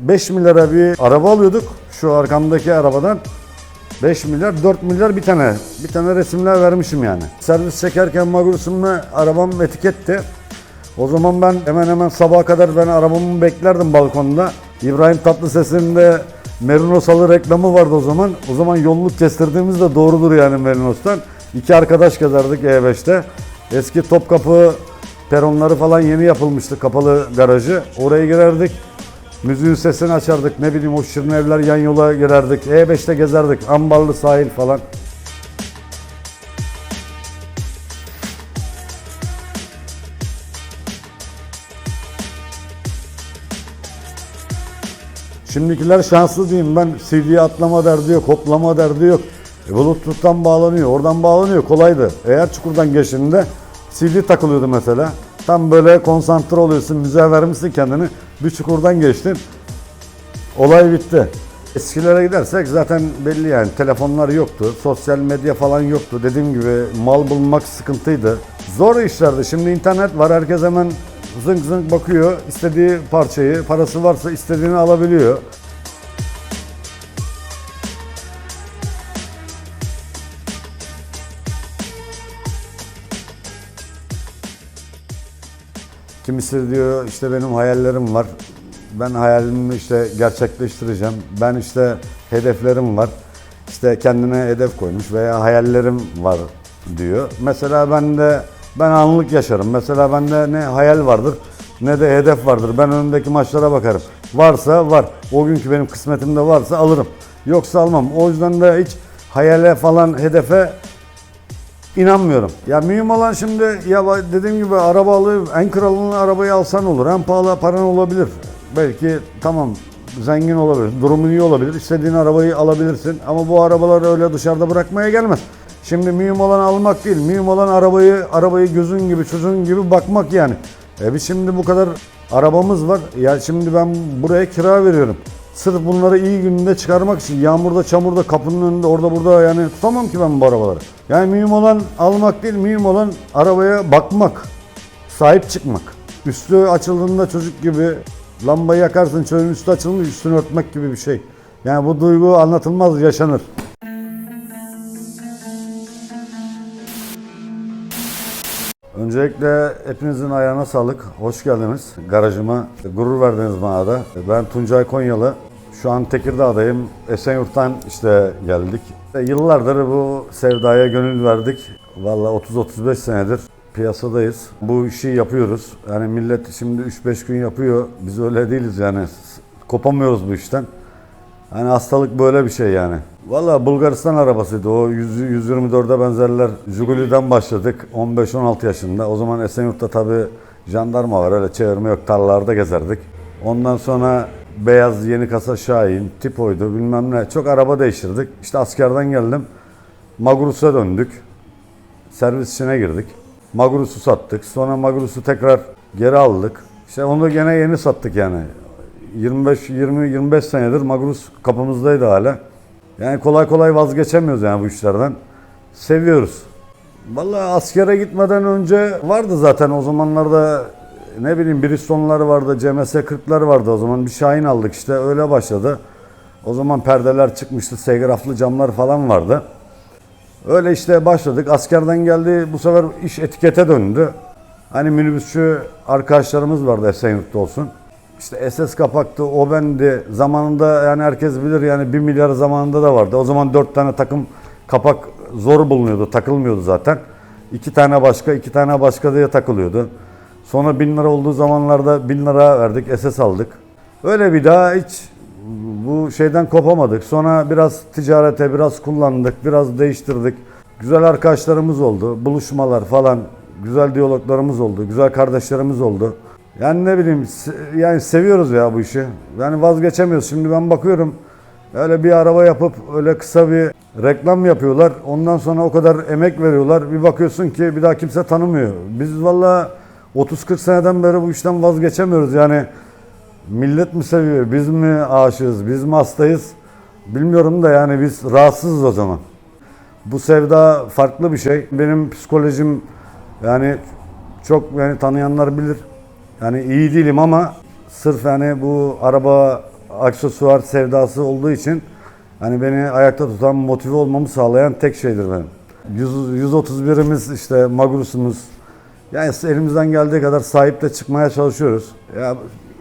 5 milyara bir araba alıyorduk şu arkamdaki arabadan. 5 milyar, 4 milyar bir tane. Bir tane resimler vermişim yani. Servis çekerken Magurus'umla arabam etiketti. O zaman ben hemen hemen sabaha kadar ben arabamı beklerdim balkonda. İbrahim Tatlıses'in de Merinos Halı reklamı vardı o zaman. O zaman yolluk kestirdiğimiz de doğrudur yani Merinos'tan. İki arkadaş gezerdik E5'te. Eski Topkapı peronları falan yeni yapılmıştı kapalı garajı. Oraya girerdik. Müziğin sesini açardık. Ne bileyim o şirin evler yan yola girerdik. E5'te gezerdik. Ambarlı sahil falan. Şimdikiler şanslı diyeyim ben CD'ye atlama derdi yok, hoplama derdi yok. E, Bluetooth'tan bağlanıyor, oradan bağlanıyor kolaydı. Eğer çukurdan geçtiğinde CD takılıyordu mesela. Tam böyle konsantre oluyorsun, müziğe vermişsin kendini. Bir çukurdan geçtin, olay bitti. Eskilere gidersek zaten belli yani telefonlar yoktu, sosyal medya falan yoktu. Dediğim gibi mal bulmak sıkıntıydı. Zor işlerdi. Şimdi internet var, herkes hemen zınk zınk bakıyor. istediği parçayı, parası varsa istediğini alabiliyor. Kimisi diyor işte benim hayallerim var. Ben hayalimi işte gerçekleştireceğim. Ben işte hedeflerim var. İşte kendine hedef koymuş veya hayallerim var diyor. Mesela ben de ben anlık yaşarım. Mesela bende ne hayal vardır ne de hedef vardır. Ben önümdeki maçlara bakarım. Varsa var. O günkü benim kısmetimde varsa alırım. Yoksa almam. O yüzden de hiç hayale falan hedefe İnanmıyorum. Ya mühim olan şimdi ya dediğim gibi araba alıp en kralını arabayı alsan olur. En pahalı paran olabilir. Belki tamam zengin olabilir. Durumun iyi olabilir. İstediğin arabayı alabilirsin. Ama bu arabaları öyle dışarıda bırakmaya gelmez. Şimdi mühim olan almak değil. Mühim olan arabayı arabayı gözün gibi çocuğun gibi bakmak yani. E biz şimdi bu kadar arabamız var. Ya şimdi ben buraya kira veriyorum. Sırf bunları iyi gününde çıkarmak için yağmurda, çamurda, kapının önünde, orada burada yani tutamam ki ben bu arabaları. Yani mühim olan almak değil, mühim olan arabaya bakmak, sahip çıkmak. Üstü açıldığında çocuk gibi lambayı yakarsın, çölün üstü açılmış, üstünü örtmek gibi bir şey. Yani bu duygu anlatılmaz, yaşanır. Öncelikle hepinizin ayağına sağlık. Hoş geldiniz. Garajıma gurur verdiniz bana da. Ben Tuncay Konyalı. Şu an Tekirdağ'dayım. Esenyurt'tan işte geldik. Yıllardır bu sevdaya gönül verdik. Valla 30-35 senedir piyasadayız. Bu işi yapıyoruz. Yani millet şimdi 3-5 gün yapıyor. Biz öyle değiliz yani. Kopamıyoruz bu işten. Hani hastalık böyle bir şey yani. Valla Bulgaristan arabasıydı o 100, 124'e benzerler. Jiguli'den başladık 15-16 yaşında. O zaman Esenyurt'ta tabi jandarma var öyle çevirme yok tarlalarda gezerdik. Ondan sonra beyaz yeni kasa Şahin, Tipo'ydu bilmem ne. Çok araba değiştirdik. İşte askerden geldim. Magrus'a döndük. Servis içine girdik. Magrus'u sattık. Sonra Magrus'u tekrar geri aldık. İşte onu da gene yeni sattık yani. 25 20 25 senedir Magrus kapımızdaydı hala. Yani kolay kolay vazgeçemiyoruz yani bu işlerden. Seviyoruz. Vallahi askere gitmeden önce vardı zaten o zamanlarda ne bileyim Bristol'lar vardı, CMS 40'lar vardı o zaman. Bir Şahin aldık işte öyle başladı. O zaman perdeler çıkmıştı, segraflı camlar falan vardı. Öyle işte başladık. Askerden geldi bu sefer iş etikete döndü. Hani minibüsçü arkadaşlarımız vardı Esenyurt'ta olsun. İşte SS kapaktı, o bendi. Zamanında yani herkes bilir yani 1 milyar zamanında da vardı. O zaman 4 tane takım kapak zor bulunuyordu, takılmıyordu zaten. 2 tane başka, 2 tane başka diye takılıyordu. Sonra 1000 lira olduğu zamanlarda 1000 lira verdik, SS aldık. Öyle bir daha hiç bu şeyden kopamadık. Sonra biraz ticarete biraz kullandık, biraz değiştirdik. Güzel arkadaşlarımız oldu, buluşmalar falan, güzel diyaloglarımız oldu, güzel kardeşlerimiz oldu. Yani ne bileyim yani seviyoruz ya bu işi. Yani vazgeçemiyoruz. Şimdi ben bakıyorum öyle bir araba yapıp öyle kısa bir reklam yapıyorlar. Ondan sonra o kadar emek veriyorlar. Bir bakıyorsun ki bir daha kimse tanımıyor. Biz valla 30-40 seneden beri bu işten vazgeçemiyoruz. Yani millet mi seviyor, biz mi aşığız, biz mi hastayız bilmiyorum da yani biz rahatsızız o zaman. Bu sevda farklı bir şey. Benim psikolojim yani çok yani tanıyanlar bilir. Yani iyi değilim ama sırf yani bu araba aksesuar sevdası olduğu için hani beni ayakta tutan, motive olmamı sağlayan tek şeydir benim. 100, 131'imiz işte Magurus'umuz. Yani elimizden geldiği kadar sahiple çıkmaya çalışıyoruz. Ya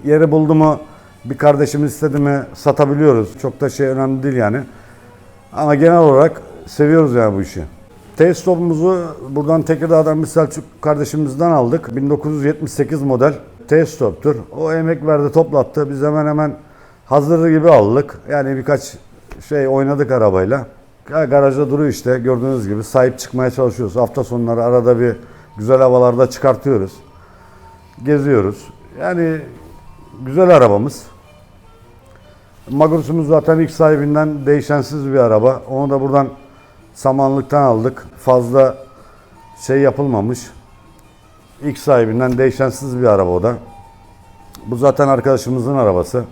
yeri buldu mu bir kardeşimiz istedi mi satabiliyoruz. Çok da şey önemli değil yani. Ama genel olarak seviyoruz yani bu işi. Test topumuzu buradan Tekirdağ'dan bir Selçuk kardeşimizden aldık. 1978 model test toptur. O emek verdi toplattı. Biz hemen hemen hazırı gibi aldık. Yani birkaç şey oynadık arabayla. Garajda duruyor işte gördüğünüz gibi sahip çıkmaya çalışıyoruz. Hafta sonları arada bir güzel havalarda çıkartıyoruz. Geziyoruz. Yani güzel arabamız. Magurus'umuz zaten ilk sahibinden değişensiz bir araba. Onu da buradan samanlıktan aldık. Fazla şey yapılmamış. İlk sahibinden değişensiz bir araba o da. Bu zaten arkadaşımızın arabası.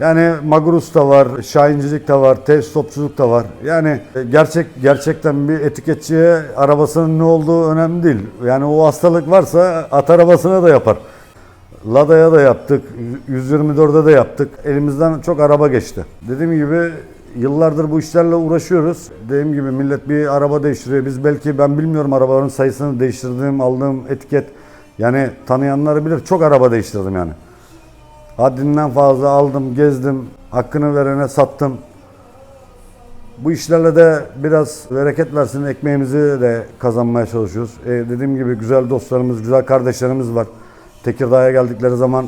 Yani Magurus da var, Şahincilik de var, test topçuluk da var. Yani gerçek gerçekten bir etiketçiye arabasının ne olduğu önemli değil. Yani o hastalık varsa at arabasına da yapar. Lada'ya da yaptık, 124'e de yaptık. Elimizden çok araba geçti. Dediğim gibi yıllardır bu işlerle uğraşıyoruz. Dediğim gibi millet bir araba değiştiriyor. Biz belki ben bilmiyorum arabaların sayısını değiştirdiğim, aldığım etiket. Yani tanıyanları bilir. Çok araba değiştirdim yani. Haddinden fazla aldım, gezdim, hakkını verene sattım. Bu işlerle de biraz bereket versin, ekmeğimizi de kazanmaya çalışıyoruz. E, dediğim gibi güzel dostlarımız, güzel kardeşlerimiz var. Tekirdağ'a geldikleri zaman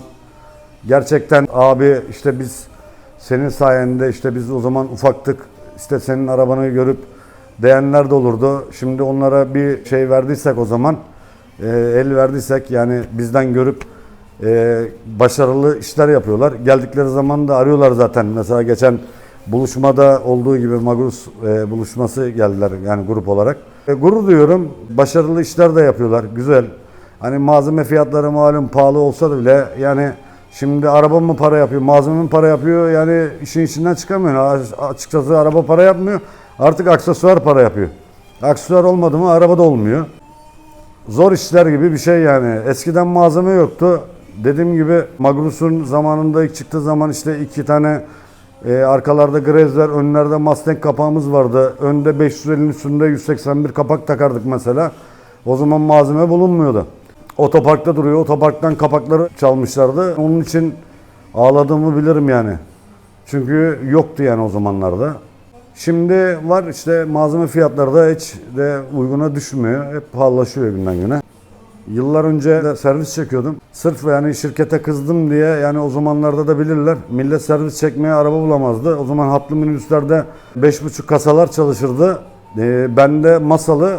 gerçekten abi işte biz senin sayende işte biz o zaman ufaktık. İşte senin arabanı görüp beğenler de olurdu. Şimdi onlara bir şey verdiysek o zaman, e, el verdiysek yani bizden görüp e, başarılı işler yapıyorlar. Geldikleri zaman da arıyorlar zaten. Mesela geçen buluşmada olduğu gibi Magurus e, buluşması geldiler yani grup olarak. E, gurur duyuyorum. Başarılı işler de yapıyorlar. Güzel. Hani malzeme fiyatları malum pahalı olsa da bile yani şimdi araba mı para yapıyor, malzeme mi para yapıyor yani işin içinden çıkamıyor. Açıkçası araba para yapmıyor. Artık aksesuar para yapıyor. Aksesuar olmadı mı araba da olmuyor. Zor işler gibi bir şey yani. Eskiden malzeme yoktu. Dediğim gibi Magrus'un zamanında ilk çıktığı zaman işte iki tane e, arkalarda Grezler, önlerde Mustang kapağımız vardı. Önde 550'nin üstünde 181 kapak takardık mesela. O zaman malzeme bulunmuyordu. Otoparkta duruyor. Otoparktan kapakları çalmışlardı. Onun için ağladığımı bilirim yani. Çünkü yoktu yani o zamanlarda. Şimdi var işte malzeme fiyatları da hiç de uyguna düşmüyor. Hep pahalılaşıyor günden güne. Yıllar önce de servis çekiyordum. Sırf yani şirkete kızdım diye yani o zamanlarda da bilirler. Millet servis çekmeye araba bulamazdı. O zaman hatlı minibüslerde 5,5 kasalar çalışırdı. Ee, ben de masalı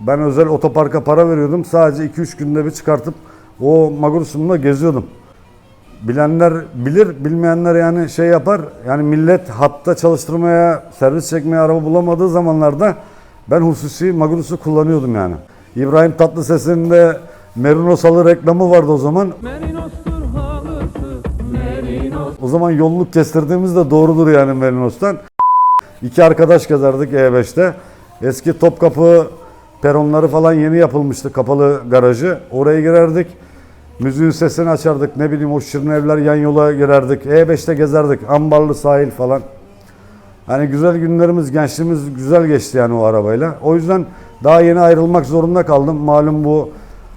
ben özel otoparka para veriyordum. Sadece 2-3 günde bir çıkartıp o Magurus'umla geziyordum. Bilenler bilir, bilmeyenler yani şey yapar. Yani millet hatta çalıştırmaya, servis çekmeye araba bulamadığı zamanlarda ben hususi Magurus'u kullanıyordum yani. İbrahim Tatlıses'in de Merinosalı reklamı vardı o zaman. Halısı Merinos O zaman yolluk kestirdiğimiz de doğrudur yani Merinos'tan. İki arkadaş gezerdik E5'te. Eski Topkapı peronları falan yeni yapılmıştı kapalı garajı. Oraya girerdik. Müziğin sesini açardık. Ne bileyim o şirin evler yan yola girerdik. E5'te gezerdik. Ambarlı sahil falan. Hani güzel günlerimiz, gençliğimiz güzel geçti yani o arabayla. O yüzden daha yeni ayrılmak zorunda kaldım. Malum bu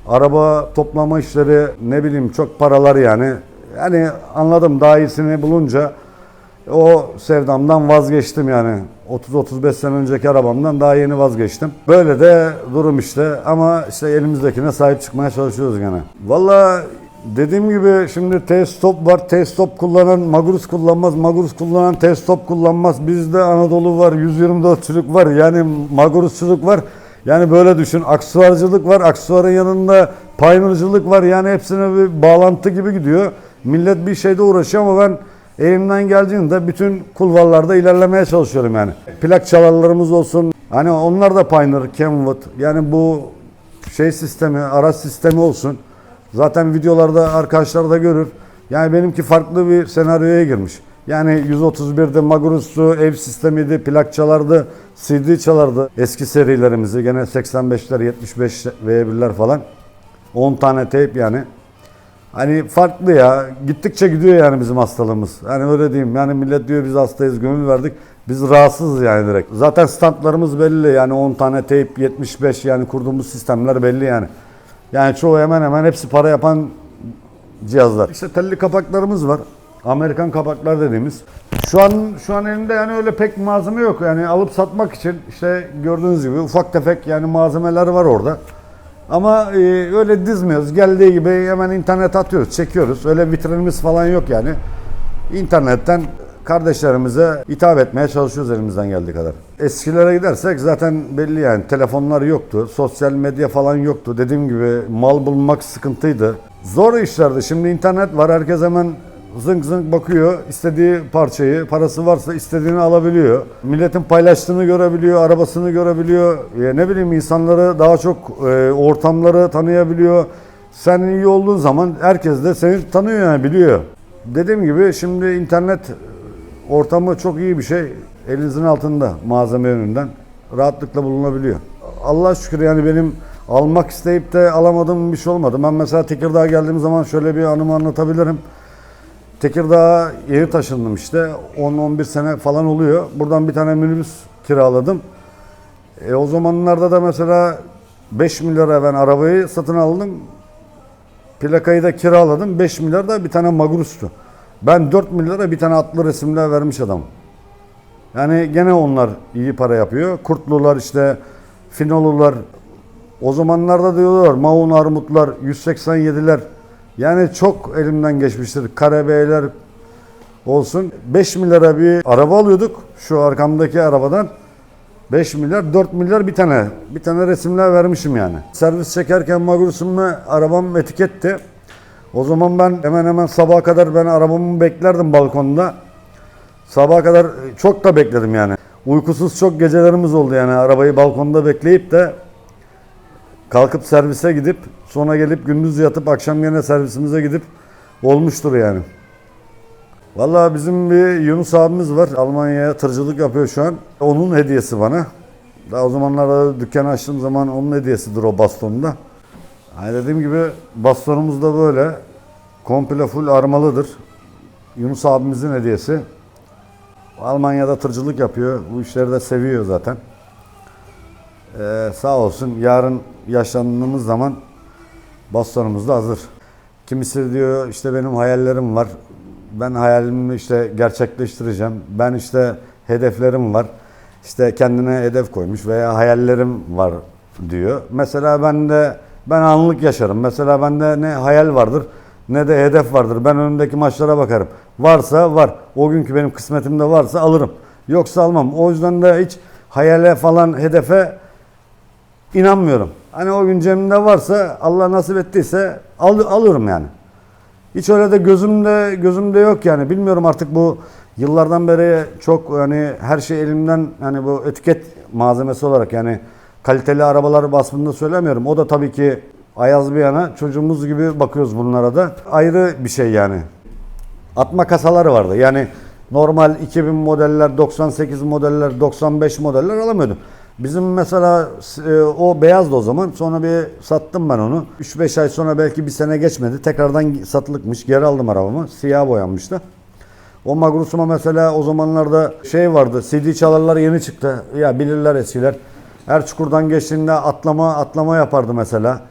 araba toplama işleri ne bileyim çok paralar yani. Yani anladım daha iyisini bulunca o sevdamdan vazgeçtim yani. 30-35 sene önceki arabamdan daha yeni vazgeçtim. Böyle de durum işte ama işte elimizdekine sahip çıkmaya çalışıyoruz gene. Valla dediğim gibi şimdi T-stop var. T-stop kullanan Magurus kullanmaz. Magurus kullanan T-stop kullanmaz. Bizde Anadolu var. 124'çülük var. Yani Magurusçuluk var. Yani böyle düşün. Aksesuarcılık var. Aksesuarın yanında pioneercılık var. Yani hepsine bir bağlantı gibi gidiyor. Millet bir şeyde uğraşıyor ama ben elimden geldiğinde bütün kulvarlarda ilerlemeye çalışıyorum yani. Plak çalarlarımız olsun. Hani onlar da Pioneer, Kenwood. Yani bu şey sistemi, araç sistemi olsun. Zaten videolarda arkadaşlar da görür. Yani benimki farklı bir senaryoya girmiş. Yani 131'de Magurus'tu, ev sistemiydi, plak çalardı, CD çalardı. Eski serilerimizi gene 85'ler, 75 V1'ler falan. 10 tane teyp yani. Hani farklı ya. Gittikçe gidiyor yani bizim hastalığımız. Hani öyle diyeyim. Yani millet diyor biz hastayız, gönül verdik. Biz rahatsızız yani direkt. Zaten standlarımız belli. Yani 10 tane teyp, 75 yani kurduğumuz sistemler belli yani. Yani çoğu hemen hemen hepsi para yapan cihazlar. İşte telli kapaklarımız var. Amerikan kapaklar dediğimiz. Şu an şu an elimde yani öyle pek malzeme yok. Yani alıp satmak için işte gördüğünüz gibi ufak tefek yani malzemeler var orada. Ama e, öyle dizmiyoruz. Geldiği gibi hemen internet atıyoruz, çekiyoruz. Öyle vitrinimiz falan yok yani. İnternetten kardeşlerimize hitap etmeye çalışıyoruz elimizden geldiği kadar. Eskilere gidersek zaten belli yani telefonlar yoktu, sosyal medya falan yoktu. Dediğim gibi mal bulmak sıkıntıydı. Zor işlerdi. Şimdi internet var. Herkes hemen zınk zınk bakıyor. istediği parçayı, parası varsa istediğini alabiliyor. Milletin paylaştığını görebiliyor, arabasını görebiliyor. E, ne bileyim insanları daha çok e, ortamları tanıyabiliyor. Sen iyi olduğun zaman herkes de seni tanıyor yani biliyor. Dediğim gibi şimdi internet ortamı çok iyi bir şey. Elinizin altında malzeme yönünden rahatlıkla bulunabiliyor. Allah'a şükür yani benim almak isteyip de alamadığım bir şey olmadı. Ben mesela Tekirdağ'a geldiğim zaman şöyle bir anımı anlatabilirim. Tekirdağ'a yeni taşındım işte. 10-11 sene falan oluyor. Buradan bir tane minibüs kiraladım. E, o zamanlarda da mesela 5 milyara ben arabayı satın aldım. Plakayı da kiraladım. 5 milyar da bir tane Magrus'tu. Ben 4 milyara bir tane atlı resimler vermiş adam. Yani gene onlar iyi para yapıyor. Kurtlular işte Finolular o zamanlarda diyorlar Maun Armutlar 187'ler yani çok elimden geçmiştir. Karebeyler olsun. 5 milyara bir araba alıyorduk şu arkamdaki arabadan. 5 milyar, 4 milyar bir tane. Bir tane resimler vermişim yani. Servis çekerken Magrus'umla arabam etiketti. O zaman ben hemen hemen sabaha kadar ben arabamı beklerdim balkonda. Sabaha kadar çok da bekledim yani. Uykusuz çok gecelerimiz oldu yani arabayı balkonda bekleyip de kalkıp servise gidip sonra gelip gündüz yatıp akşam gene servisimize gidip olmuştur yani. Vallahi bizim bir Yunus abimiz var. Almanya'ya tırcılık yapıyor şu an. Onun hediyesi bana. Daha o zamanlarda dükkan açtığım zaman onun hediyesidir o bastonda. Hani dediğim gibi bastonumuz da böyle. Komple full armalıdır. Yunus abimizin hediyesi. Almanya'da tırcılık yapıyor. Bu işleri de seviyor zaten. Ee, sağ olsun yarın yaşlandığımız zaman bastonumuz da hazır. Kimisi diyor işte benim hayallerim var. Ben hayalimi işte gerçekleştireceğim. Ben işte hedeflerim var. İşte kendine hedef koymuş veya hayallerim var diyor. Mesela ben de ben anlık yaşarım. Mesela bende ne hayal vardır ne de hedef vardır. Ben önümdeki maçlara bakarım. Varsa var. O günkü benim kısmetimde varsa alırım. Yoksa almam. O yüzden de hiç hayale falan hedefe inanmıyorum. Hani o gün cebimde varsa Allah nasip ettiyse al, alırım yani. Hiç öyle de gözümde gözümde yok yani. Bilmiyorum artık bu yıllardan beri çok hani her şey elimden hani bu etiket malzemesi olarak yani kaliteli arabalar basımında söylemiyorum. O da tabii ki ayaz bir yana çocuğumuz gibi bakıyoruz bunlara da. Ayrı bir şey yani. Atma kasaları vardı. Yani normal 2000 modeller, 98 modeller, 95 modeller alamıyordum. Bizim mesela e, o beyazdı o zaman. Sonra bir sattım ben onu. 3-5 ay sonra belki bir sene geçmedi. Tekrardan satılıkmış. Geri aldım arabamı. Siyah boyanmıştı. O Magrus'uma mesela o zamanlarda şey vardı. CD çalarlar yeni çıktı. Ya bilirler eskiler. Her çukurdan geçtiğinde atlama atlama yapardı mesela.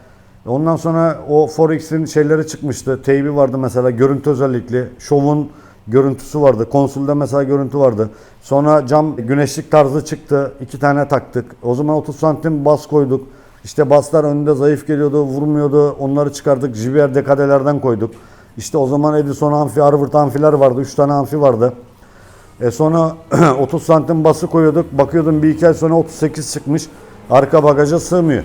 Ondan sonra o Forex'in şeyleri çıkmıştı. Teybi vardı mesela görüntü özellikli. Şov'un görüntüsü vardı. Konsolda mesela görüntü vardı. Sonra cam güneşlik tarzı çıktı. İki tane taktık. O zaman 30 santim bas koyduk. İşte baslar önünde zayıf geliyordu, vurmuyordu. Onları çıkardık. JBL dekadelerden koyduk. İşte o zaman Edison amfi, Harvard amfiler vardı. 3 tane amfi vardı. E sonra 30 santim bası koyuyorduk. Bakıyordum bir iki ay sonra 38 çıkmış. Arka bagaja sığmıyor.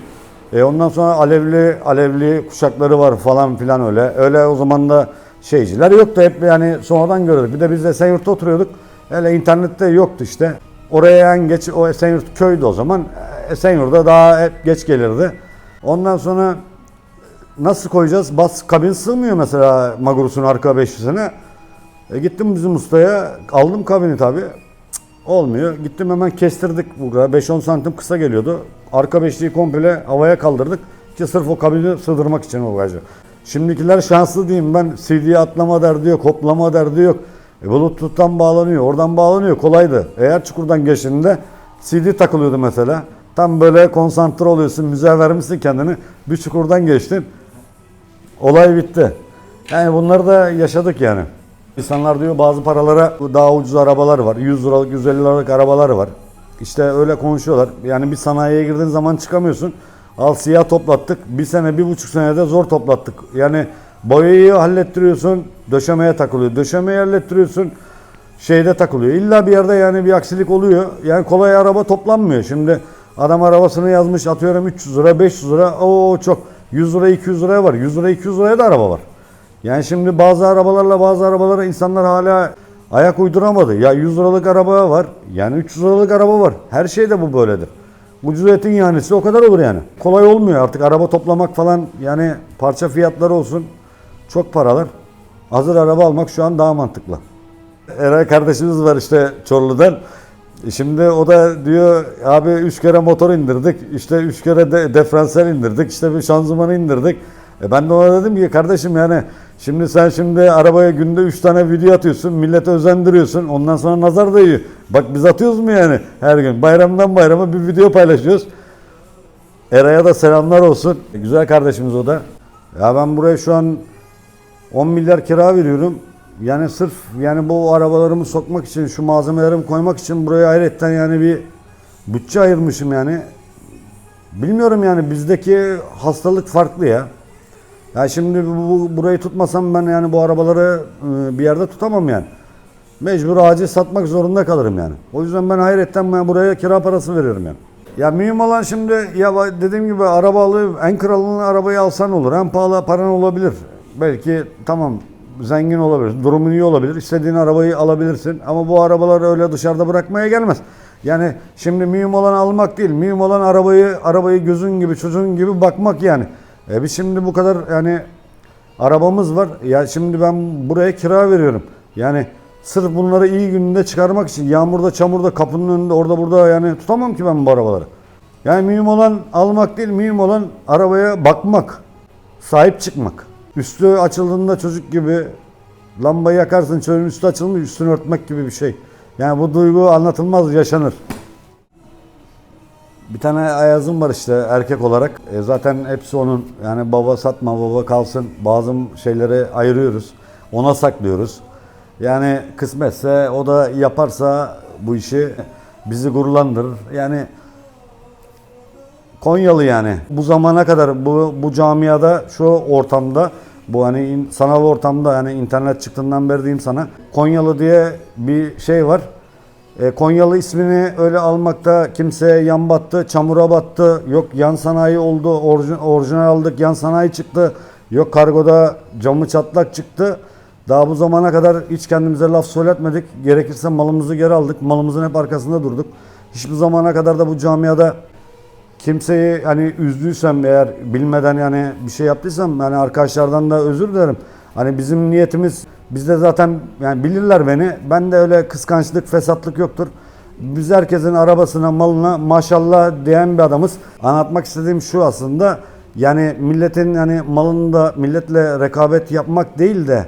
E ondan sonra alevli alevli kuşakları var falan filan öyle. Öyle o zaman da şeyciler yoktu hep yani sonradan görüyorduk. Bir de biz de Esenyurt'ta oturuyorduk. Öyle internette yoktu işte. Oraya en geç o Esenyurt köydü o zaman. Esenyurt'a daha hep geç gelirdi. Ondan sonra nasıl koyacağız? Bas kabin sığmıyor mesela Magurus'un arka 500'üne. E gittim bizim ustaya aldım kabini tabi. Olmuyor. Gittim hemen kestirdik burada. 5-10 santim kısa geliyordu. Arka beşliği komple havaya kaldırdık. Ki sırf o kabini sığdırmak için o bagajı. Şimdikiler şanslı diyeyim ben CD'ye atlama derdi yok, hoplama derdi yok. E, Bluetooth'tan bağlanıyor, oradan bağlanıyor kolaydı. Eğer çukurdan geçtiğinde CD takılıyordu mesela. Tam böyle konsantre oluyorsun, müziğe vermişsin kendini. Bir çukurdan geçtin. Olay bitti. Yani bunları da yaşadık yani. İnsanlar diyor bazı paralara daha ucuz arabalar var. 100 liralık, 150 liralık arabalar var. İşte öyle konuşuyorlar. Yani bir sanayiye girdiğin zaman çıkamıyorsun. Al siyah toplattık. Bir sene, bir buçuk senede zor toplattık. Yani boyayı hallettiriyorsun, döşemeye takılıyor. Döşemeyi hallettiriyorsun, şeyde takılıyor. İlla bir yerde yani bir aksilik oluyor. Yani kolay araba toplanmıyor. Şimdi adam arabasını yazmış atıyorum 300 lira, 500 lira. Oo çok. 100 lira, 200 liraya var. 100 lira, 200 liraya da araba var. Yani şimdi bazı arabalarla bazı arabalara insanlar hala ayak uyduramadı. Ya 100 liralık araba var. Yani 300 liralık araba var. Her şey de bu böyledir. Ucuz etin yanisi o kadar olur yani. Kolay olmuyor artık araba toplamak falan yani parça fiyatları olsun çok paralar. Hazır araba almak şu an daha mantıklı. Eray kardeşimiz var işte Çorlu'dan. Şimdi o da diyor abi üç kere motor indirdik, işte üç kere de diferansiyel indirdik, işte bir şanzımanı indirdik. E ben de ona dedim ki kardeşim yani şimdi sen şimdi arabaya günde üç tane video atıyorsun, millete özendiriyorsun, ondan sonra nazar değiyor. Bak biz atıyoruz mu yani her gün? Bayramdan bayrama bir video paylaşıyoruz. Eray'a da selamlar olsun. E, Güzel kardeşimiz o da. Ya ben buraya şu an 10 milyar kira veriyorum. Yani sırf yani bu arabalarımı sokmak için, şu malzemelerimi koymak için buraya hayretten yani bir bütçe ayırmışım yani. Bilmiyorum yani bizdeki hastalık farklı ya. Ya şimdi bu, bu- burayı tutmasam ben yani bu arabaları e, bir yerde tutamam yani. Mecbur acil satmak zorunda kalırım yani. O yüzden ben hayretten ben buraya kira parası veriyorum yani. Ya mühim olan şimdi ya dediğim gibi araba alıp en kralını arabayı alsan olur. En pahalı paran olabilir. Belki tamam zengin olabilir. Durumun iyi olabilir. İstediğin arabayı alabilirsin. Ama bu arabaları öyle dışarıda bırakmaya gelmez. Yani şimdi mühim olan almak değil. Mühim olan arabayı arabayı gözün gibi çocuğun gibi bakmak yani. E biz şimdi bu kadar yani arabamız var. Ya şimdi ben buraya kira veriyorum. Yani sırf bunları iyi gününde çıkarmak için yağmurda, çamurda, kapının önünde, orada burada yani tutamam ki ben bu arabaları. Yani mühim olan almak değil, mühim olan arabaya bakmak, sahip çıkmak. Üstü açıldığında çocuk gibi lambayı yakarsın, çocuğun üstü açılmış, üstünü örtmek gibi bir şey. Yani bu duygu anlatılmaz, yaşanır. Bir tane Ayaz'ım var işte erkek olarak. E, zaten hepsi onun. Yani baba satma, baba kalsın. Bazı şeyleri ayırıyoruz. Ona saklıyoruz. Yani kısmetse o da yaparsa bu işi bizi gururlandırır. Yani Konyalı yani. Bu zamana kadar bu bu camiada şu ortamda bu hani sanal ortamda yani internet çıktığından beri diyeyim sana Konyalı diye bir şey var. E, Konyalı ismini öyle almakta kimseye yan battı, çamura battı. Yok yan sanayi oldu, orijin, orijinal aldık, yan sanayi çıktı. Yok kargoda camı çatlak çıktı. Daha bu zamana kadar hiç kendimize laf söyletmedik. Gerekirse malımızı geri aldık. Malımızın hep arkasında durduk. Hiçbir zamana kadar da bu camiada kimseyi hani üzdüysem eğer bilmeden yani bir şey yaptıysam yani arkadaşlardan da özür dilerim. Hani bizim niyetimiz bizde zaten yani bilirler beni. Ben de öyle kıskançlık, fesatlık yoktur. Biz herkesin arabasına, malına maşallah diyen bir adamız. Anlatmak istediğim şu aslında. Yani milletin yani malında milletle rekabet yapmak değil de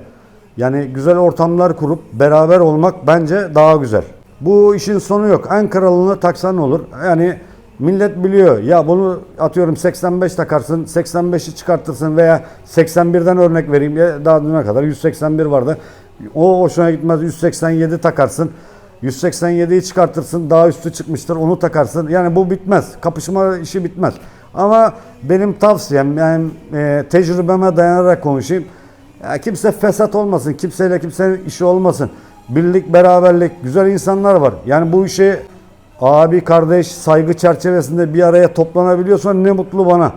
yani güzel ortamlar kurup beraber olmak bence daha güzel. Bu işin sonu yok. En kralını taksan olur. Yani millet biliyor. Ya bunu atıyorum 85 takarsın, 85'i çıkartırsın veya 81'den örnek vereyim. Ya daha düne kadar 181 vardı. O hoşuna gitmez 187 takarsın. 187'yi çıkartırsın daha üstü çıkmıştır onu takarsın. Yani bu bitmez. Kapışma işi bitmez. Ama benim tavsiyem yani e, tecrübeme dayanarak konuşayım. Ya kimse fesat olmasın. Kimseyle kimsenin işi olmasın. Birlik, beraberlik, güzel insanlar var. Yani bu işi abi, kardeş, saygı çerçevesinde bir araya toplanabiliyorsan ne mutlu bana.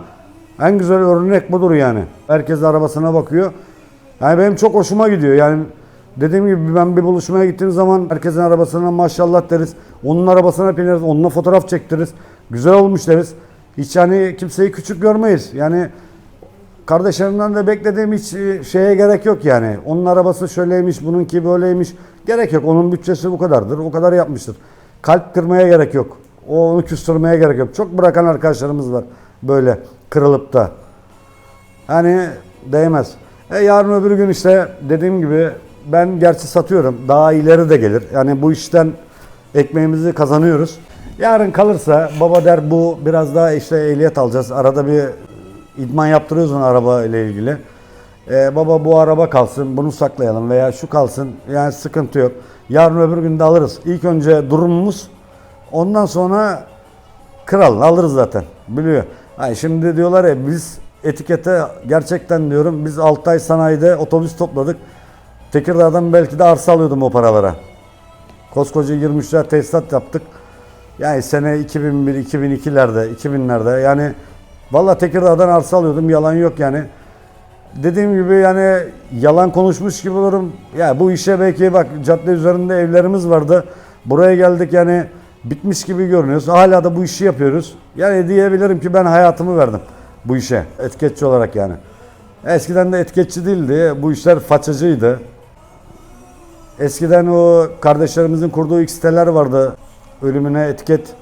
En güzel örnek budur yani. Herkes arabasına bakıyor. Yani benim çok hoşuma gidiyor. Yani dediğim gibi ben bir buluşmaya gittiğim zaman herkesin arabasına maşallah deriz. Onun arabasına bineriz, onunla fotoğraf çektiririz. Güzel olmuş deriz. Hiç yani kimseyi küçük görmeyiz. Yani Kardeşlerimden de beklediğim hiç e, şeye gerek yok yani. Onun arabası şöyleymiş, bununki böyleymiş. Gerek yok. Onun bütçesi bu kadardır. O kadar yapmıştır. Kalp kırmaya gerek yok. O onu küstürmeye gerek yok. Çok bırakan arkadaşlarımız var böyle kırılıp da. Hani değmez. E yarın öbür gün işte dediğim gibi ben gerçi satıyorum. Daha ileri de gelir. Yani bu işten ekmeğimizi kazanıyoruz. Yarın kalırsa baba der bu biraz daha işte ehliyet alacağız. Arada bir idman yaptırıyoruz ona araba ile ilgili. E, baba bu araba kalsın bunu saklayalım veya şu kalsın yani sıkıntı yok. Yarın öbür gün de alırız. İlk önce durumumuz ondan sonra kral alırız zaten biliyor. Ay şimdi diyorlar ya biz etikete gerçekten diyorum biz Altay sanayide otobüs topladık. Tekirdağ'dan belki de arsa alıyordum o paralara. Koskoca 23'ler tesisat yaptık. Yani sene 2001, 2002'lerde, 2000'lerde yani valla Tekirdağ'dan arsa alıyordum yalan yok yani. Dediğim gibi yani yalan konuşmuş gibi olurum. Ya bu işe belki bak cadde üzerinde evlerimiz vardı. Buraya geldik yani bitmiş gibi görünüyoruz. Hala da bu işi yapıyoruz. Yani diyebilirim ki ben hayatımı verdim bu işe etiketçi olarak yani. Eskiden de etiketçi değildi. Bu işler façacıydı. Eskiden o kardeşlerimizin kurduğu X siteler vardı. Ölümüne etiket.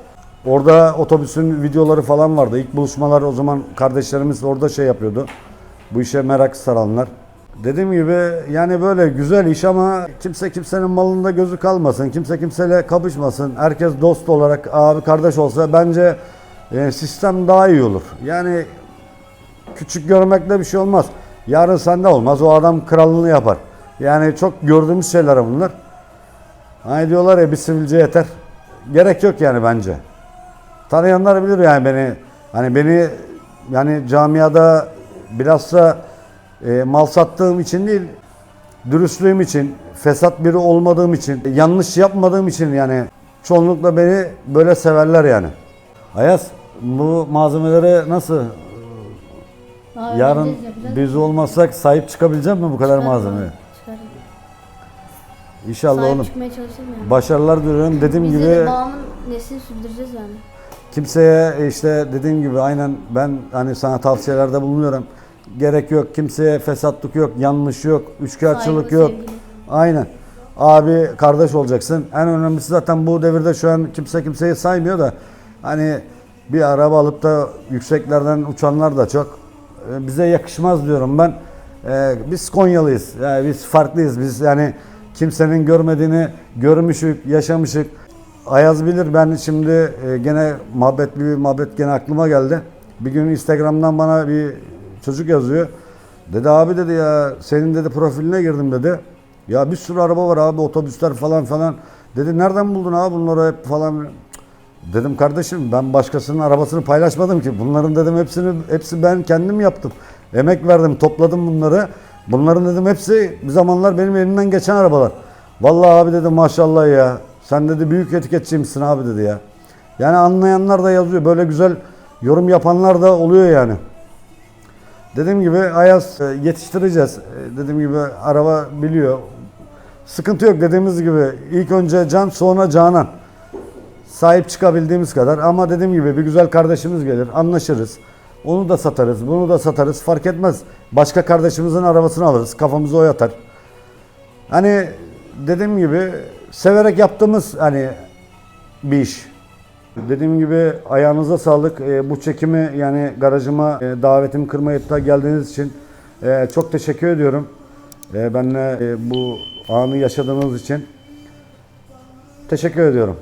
Orada otobüsün videoları falan vardı. İlk buluşmalar o zaman kardeşlerimiz orada şey yapıyordu. Bu işe merak saranlar. Dediğim gibi yani böyle güzel iş ama kimse kimsenin malında gözü kalmasın. Kimse kimseyle kapışmasın. Herkes dost olarak abi kardeş olsa bence e, sistem daha iyi olur. Yani küçük görmekle bir şey olmaz. Yarın sende olmaz. O adam krallığını yapar. Yani çok gördüğümüz şeyler bunlar. Hani diyorlar ya bir sivilce yeter. Gerek yok yani bence. Tanıyanlar bilir yani beni. Hani beni yani camiada bilhassa e, mal sattığım için değil, dürüstlüğüm için, fesat biri olmadığım için, yanlış yapmadığım için yani çoğunlukla beni böyle severler yani. Ayaz bu malzemeleri nasıl? Daha Yarın yapacağız. biz olmasak sahip çıkabilecek mi bu kadar Çıkarım malzemeye? çıkarım. İnşallah Sahip oğlum. çıkmaya çalışırım yani. Başarılar diliyorum. Dediğim Biz de gibi babamın neslini sürdüreceğiz yani. kimseye işte dediğim gibi aynen ben hani sana tavsiyelerde bulunuyorum. Gerek yok. Kimseye fesatlık yok, yanlış yok, üçkağıtçılık yok. Aynen. Abi kardeş olacaksın. En önemlisi zaten bu devirde şu an kimse kimseyi saymıyor da hani bir araba alıp da yükseklerden uçanlar da çok. Ee, Bize yakışmaz diyorum ben. Ee, biz Konyalıyız. Yani biz farklıyız. Biz yani kimsenin görmediğini görmüşük, yaşamışık. Ayaz bilir ben şimdi e, gene muhabbetli bir muhabbet gene aklıma geldi. Bir gün Instagram'dan bana bir çocuk yazıyor. Dedi abi dedi ya senin dedi profiline girdim dedi. Ya bir sürü araba var abi otobüsler falan falan. Dedi nereden buldun abi bunları hep falan. Dedim kardeşim ben başkasının arabasını paylaşmadım ki. Bunların dedim hepsini hepsi ben kendim yaptım. Emek verdim topladım bunları. Bunların dedim hepsi bir zamanlar benim elimden geçen arabalar. Vallahi abi dedi maşallah ya. Sen dedi büyük etiketçiymişsin abi dedi ya. Yani anlayanlar da yazıyor. Böyle güzel yorum yapanlar da oluyor yani. Dediğim gibi Ayaz e, yetiştireceğiz. E, Dediğim gibi araba biliyor. Sıkıntı yok dediğimiz gibi. İlk önce can sonra canan. Sahip çıkabildiğimiz kadar. Ama dediğim gibi bir güzel kardeşimiz gelir. Anlaşırız. Onu da satarız. Bunu da satarız. Fark etmez. Başka kardeşimizin arabasını alırız. Kafamızı o yatar. Hani dediğim gibi severek yaptığımız hani bir iş. Dediğim gibi ayağınıza sağlık. Ee, bu çekimi yani garajıma e, davetimi kırmayıp da geldiğiniz için e, çok teşekkür ediyorum. E, benimle e, bu anı yaşadığınız için teşekkür ediyorum.